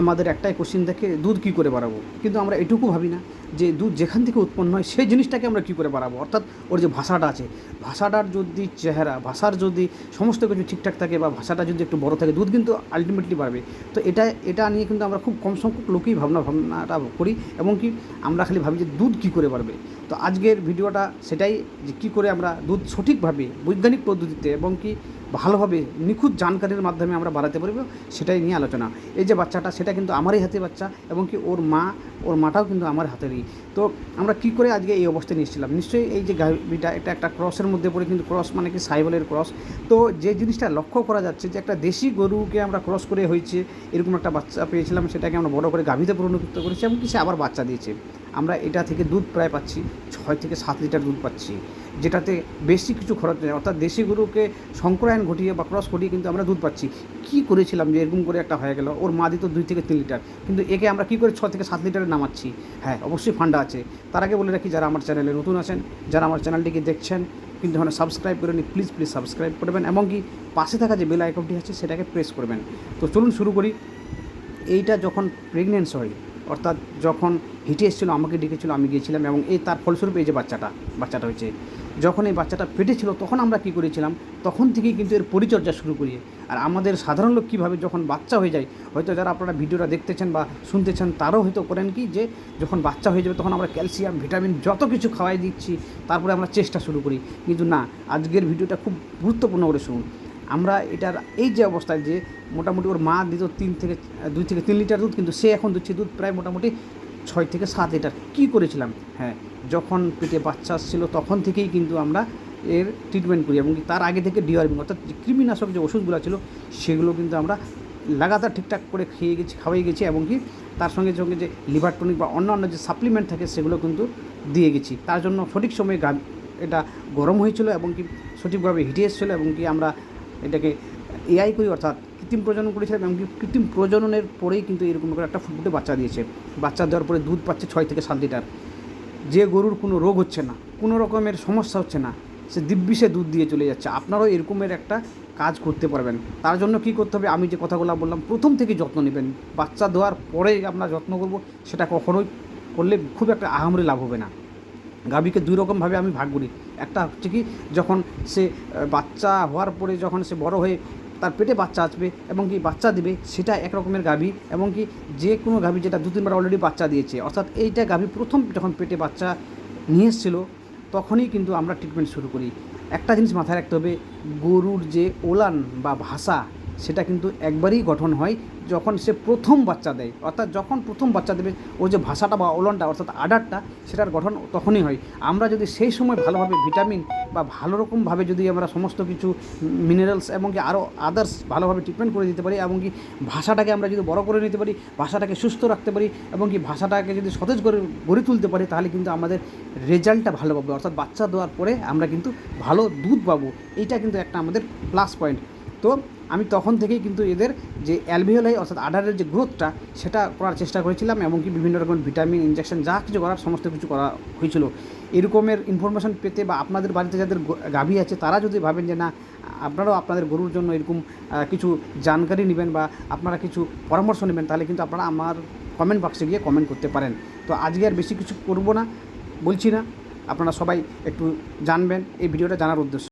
আমাদের একটাই কোশ্চিন থাকে দুধ কী করে বাড়াবো? কিন্তু আমরা এটুকু ভাবি না যে দুধ যেখান থেকে উৎপন্ন হয়, সেই জিনিসটাকে আমরা কী করে বাড়াবো? অর্থাৎ ওর যে ভাষাটা আছে, ভাষাটার যদি চেহারা, ভাষার যদি সমস্ত কিছু ঠিকঠাক থাকে বা ভাষাটা যদি একটু বড় থাকে, দুধ কিন্তু আলটিমেটলি বাড়বে। তো এটা এটা নিয়ে কিন্তু আমরা খুব কম সংখ্যক লোকই ভাবনা ভাবনাটা করি এবং কি আমরা খালি ভাবি যে দুধ কী করে বাড়বে? তো আজকের ভিডিওটা সেটাই যে কী করে আমরা দুধ সঠিকভাবে বৈজ্ঞানিক পদ্ধতিতে এবং কি ভালোভাবে নিখুঁত জানকারির মাধ্যমে আমরা বাড়াতে পারব, সেটাই নিয়ে আলোচনা। এই যে বাচ্চাটা, সেটা কিন্তু আমারই হাতে বাচ্চা এবং কি ওর মা ওর মাটাও কিন্তু আমার হাতেরই। তো আমরা কি করে আজকে এই অবস্থায় নিয়েছিলাম নিশ্চয়ই এই যে গাভিটা, এটা একটা ক্রসের মধ্যে পড়ে কিন্তু ক্রস মানে কি সাইবলের ক্রস। তো যে জিনিসটা লক্ষ্য করা যাচ্ছে যে একটা দেশি গরুকে আমরা ক্রস করে হয়েছে, এরকম একটা বাচ্চা পেয়েছিলাম, সেটাকে আমরা বড় করে গাভীতে পরিণত করেছি এবং কি সে আবার বাচ্চা দিয়েছে। আমরা এটা থেকে দুধ প্রায় পাচ্ছি, ছয় থেকে সাত লিটার দুধ পাচ্ছি। যেটাতে বেশি কিছু খরচ নেই। অর্থাৎ দেশি গরুকে সংক্রায়ন ঘটিয়ে বা ক্রস ঘটিয়ে কিন্তু আমরা দুধ পাচ্ছি। কী করেছিলাম যে এরকম করে একটা হয়ে গেল? ওর মা দিত দুই থেকে তিন লিটার। কিন্তু একে আমরা কী করে ছ থেকে সাত লিটারে নামাচ্ছি? হ্যাঁ অবশ্যই ফান্ডা আছে। তার আগে বলে রাখি, যারা আমার চ্যানেলে নতুন আছেন, যারা আমার চ্যানেলটিকে দেখছেন, কিন্তু এখন সাবস্ক্রাইব করে নিন প্লিজ প্লিজ সাবস্ক্রাইব করবেন এবং কি পাশে থাকা যে বেল আইকনটি আছে, সেটাকে প্রেস করবেন তো চলুন শুরু করি। এইটা যখন প্রেগনেন্স হয় অর্থাৎ যখন হিটে এসেছিল, আমাকে ডেকেছিলো, আমি গিয়েছিলাম এবং এই তার ফলস্বরূপ এই যে বাচ্চাটা বাচ্চাটা হয়েছে। যখন এই বাচ্চাটা পেটে ছিল, তখন আমরা কী করেছিলাম? তখন থেকেই কিন্তু এর পরিচর্যা শুরু করি। আর আমাদের সাধারণ লোক কীভাবে যখন বাচ্চা হয়ে যায়, হয়তো যারা আপনারা ভিডিওটা দেখতেছেন বা শুনতেছেন, তারাও হয়তো করেন কি যে, যখন বাচ্চা হয়ে যাবে তখন আমরা ক্যালসিয়াম, ভিটামিন যত কিছু খাওয়াই দিচ্ছি, তারপরে আমরা চেষ্টা শুরু করি। কিন্তু না, আজকের ভিডিওটা খুব গুরুত্বপূর্ণ করে শুনুন। আমরা এটার এই যে অবস্থায় যে মোটামুটি ওর মা দিত তিন থেকে, দুই থেকে তিন লিটার দুধ, কিন্তু সে এখন দিচ্ছে দুধ প্রায় মোটামুটি ছয় থেকে সাত লিটার। কী করেছিলাম? হ্যাঁ যখন পেটে বাচ্চা আসছিল তখন থেকেই কিন্তু আমরা এর ট্রিটমেন্ট করি এবং তার আগে থেকে ডিওয়ার্মিং অর্থাৎ যে কৃমিনাশক যে ওষুধগুলো ছিল সেগুলো কিন্তু আমরা লাগাতার ঠিকঠাক করে খেয়ে গেছি, খাওয়াই গেছি এবং কি তার সঙ্গে সঙ্গে যে লিভার টনিক বা অন্যান্য যে সাপ্লিমেন্ট থাকে সেগুলো কিন্তু দিয়ে গেছি। তার জন্য সঠিক সময়ে গা এটা গরম হয়েছিল এবং কি সঠিকভাবে হিটে এসেছিল এবং কি আমরা এটাকে এআই করি অর্থাৎ কৃত্রিম প্রজনন করেছিলাম এবং কৃত্রিম প্রজননের পরেই কিন্তু এরকম করে একটা ফুটফুটে বাচ্চা দিয়েছে। বাচ্চা দেওয়ার পরে দুধ পাচ্ছে ছয় থেকে সাত লিটার। যে গরুর কোনো রোগ হচ্ছে না, কোনো রকমের সমস্যা হচ্ছে না, সে দিব্যিসে দুধ দিয়ে চলে যাচ্ছে। আপনারাও এরকমের একটা কাজ করতে পারবেন। তার জন্য কি করতে হবে? আমি যে কথাগুলো বললাম, প্রথম থেকে যত্ন নেবেন। বাচ্চা দেওয়ার পরে আমরা যত্ন করব, সেটা কখনোই করলে খুব একটা আহামরি লাভ হবে না। গাভীকে দুই রকমভাবে আমি ভাগ করি। একটা হচ্ছে কি, যখন সে বাচ্চা হওয়ার পরে যখন সে বড় হয়ে তার পেটে বাচ্চা আসবে এবং কি বাচ্চা দেবে, সেটা এক রকমের গাভী এবং কি যে কোনো গাভী যেটা দু তিনবার অলরেডি বাচ্চা দিয়েছে। অর্থাৎ এইটা গাভী প্রথম যখন পেটে বাচ্চা নিয়ে এসেছিল, তখনই কিন্তু আমরা ট্রিটমেন্ট শুরু করি। একটা জিনিস মাথায় রাখতে হবে, গরুর যে ওলান বা ভাষা সেটা কিন্তু একবারই গঠন হয় যখন সে প্রথম বাচ্চা দেয়। অর্থাৎ যখন প্রথম বাচ্চা দেবে ওর যে ভাষাটা বা ওলনটা, অর্থাৎ আডারটা সেটার গঠন তখনই হয়। আমরা যদি সেই সময় ভালোভাবে ভিটামিন বা ভালো রকমভাবে যদি আমরা সমস্ত কিছু, মিনারেলস এবং কি আরও আদার্স ভালোভাবে ট্রিটমেন্ট করে দিতে পারি এবং কি ভাষাটাকে আমরা যদি বড় করে নিতে পারি, ভাষাটাকে সুস্থ রাখতে পারি এবং কি ভাষাটাকে যদি সতেজ করে, গড়ে তুলতে পারি, তাহলে কিন্তু আমাদের রেজাল্টটা ভালো পাবো। অর্থাৎ বাচ্চা দেওয়ার পরে আমরা কিন্তু ভালো দুধ পাবো। এইটা কিন্তু একটা আমাদের প্লাস পয়েন্ট। তো আমি তখন থেকেই কিন্তু এদের যে অ্যালভিওলাই অর্থাৎ আডারের যে গ্রোথটা, সেটা করার চেষ্টা করেছিলাম এবং কি বিভিন্ন রকম ভিটামিন ইনজেকশন যা কিছু করার, সমস্ত কিছু করা হয়েছিল। এরকমের ইনফরমেশন পেতে বা আপনাদের বাড়িতে যাদের গাভী আছে, তারা যদি ভাবেন যে না, আপনারাও আপনাদের গরুর জন্য এরকম কিছু জানকারি নেবেন বা আপনারা কিছু পরামর্শ নেবেন, তাহলে কিন্তু আপনারা আমার কমেন্ট বক্সে গিয়ে কমেন্ট করতে পারেন। তো আজকে আর বেশি কিছু করব না, বলছি না, আপনারা সবাই একটু জানবেন, এই ভিডিওটা জানার উদ্দেশ্য।